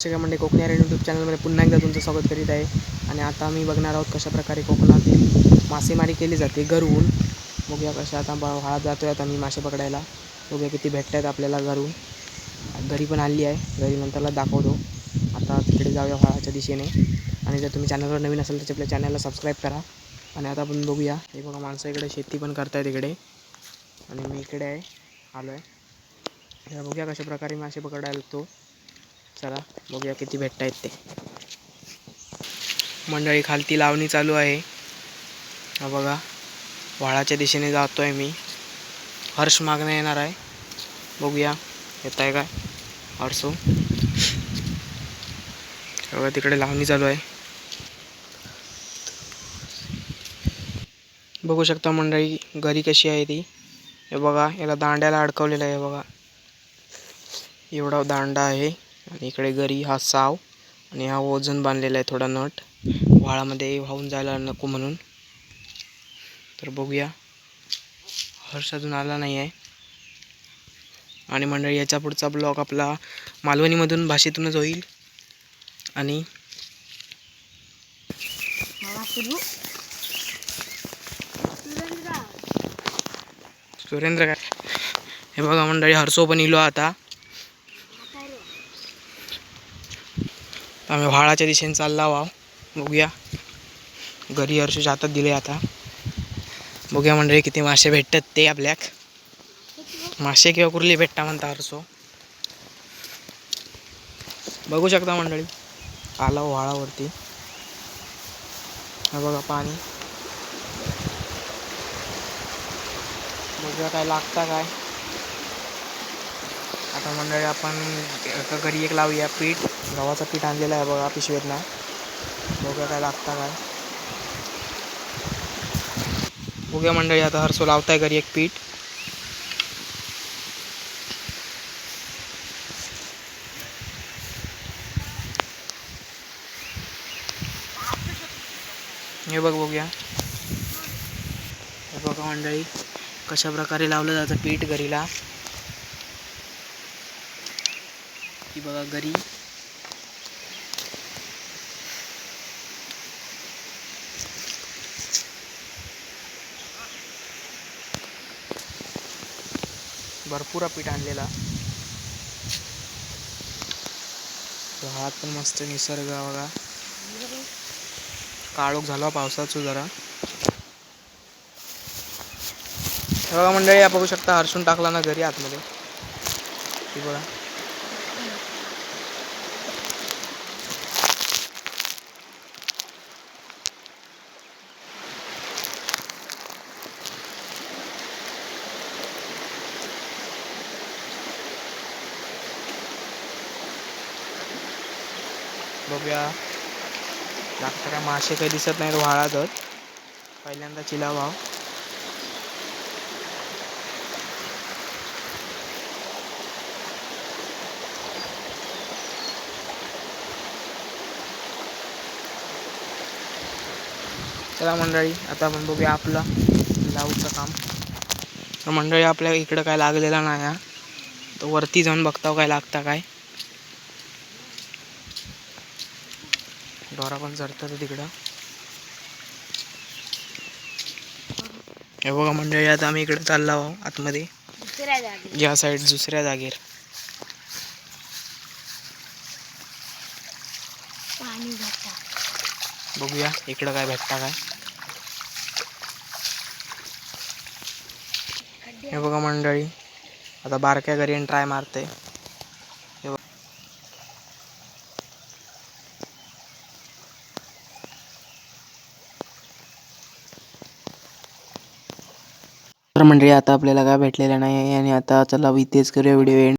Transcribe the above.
सगळ्या म्हणजे कोकणी आर्यन यूट्यूब चॅनलमध्ये पुन्हा एकदा तुमचं स्वागत करीत आहे. आणि आता आम्ही बघणार आहोत कशा प्रकारे कोकणातील मासेमारी केली जाते. घरून बघूया कशा आता हळद जातो आहे आता मी मासे पकडायला. बघूया किती भेटत आहेत आपल्याला घरून. घरी पण आली आहे. घरी नंतरला दाखवतो. आता तिकडे जाऊया हळाच्या दिशेने. आणि जर तुम्ही चॅनलवर नवीन असेल तर आपल्या चॅनलला सबस्क्राईब करा. आणि आता आपण बघूया. हे बघा माणसं इकडे शेती पण करतायत इकडे. आणि मी इकडे आहे. आलो आहे बघूया कशा प्रकारे मासे पकडायला तो. चला बघूया किती भेटत आहेत ते. मंडळी खालती लावणी चालू आहे. हा बघा व्हाळाच्या दिशेने जातो आहे मी. हर्ष मागणं येणार आहे. बघूया येत आहे काय? हर्षो हो. बघा तिकडे लावणी चालू आहे. बघू शकता मंडळी घरी कशी आहे ती. हे बघा याला दांड्याला अडकवलेलं आहे बघा. एवढा दांडा आहे. आणि इकडे गरी हा साव आणि हा वजन बांधलेला आहे थोडा नट. व्हाळामध्ये वाहून जायला नको म्हणून. तर बघूया. हर्ष अजून आला नाही आहे आणि मंडळी याच्या पुढचा ब्लॉग आपला मालवणीमधून भाषेतूनच होईल. आणि सुरेंद्र काय? हे बघा मंडळी हर्षो पण इलो आता. आम्ही व्हाळाच्या दिशेने चालला वाव. बघूया. घरी हर्षूच्या हातात दिले आता. बघूया मंडळी किती मासे भेटतात ते आपल्याक. मासे किंवा कुर्ली भेटता म्हणता हरसो बघू शकता मंडळी. आला व्हाळावरती. हा बघा पाणी. बघूया काय लागता काय. तर मंडळी आपण एका घरी एक लावूया पीठ. गव्हाचं पीठ आणलेलं आहे बघा पिशवीतनं. बघा काय लागता काय. बघूया मंडळी आता हरसो लावताय घरी एक पीठ. हे बघ बघूया. हे बघा मंडळी कशा प्रकारे लावलं जातं पीठ घरीला. ही बघा घरी. भरपूर पीठ आणलेला. हात पण मस्त निसर्ग बघा. काळोख झाला हो पावसाचं जरा. बघा मंडळी या बघू शकता हरसून टाकला ना घरी आतमध्ये. बघा. बघूया. लागतं काय मासे काही दिसत नाहीत वाळातच. पहिल्यांदा चिला भाव चला मंडळी आता आपण बघूया आपलं लावूचं काम. तर मंडळी आपल्या इकडं काय लागलेलं नाही हा तर वरती जाऊन बघताव काय लागता काय. दोरा पण चढतात तिकडं. हे बघा मंडळी आता आम्ही इकडे चाललो आहो आतमध्ये. या साईड दुसऱ्या जागेर बघूया इकडं काय भेटता काय. हे बघा मंडळी आता बारक्या घरी ट्राय मारते तर मंडळी आता आपल्याला काय भेटलेलं नाही आणि आता चला इथेच करूया व्हिडिओ एंड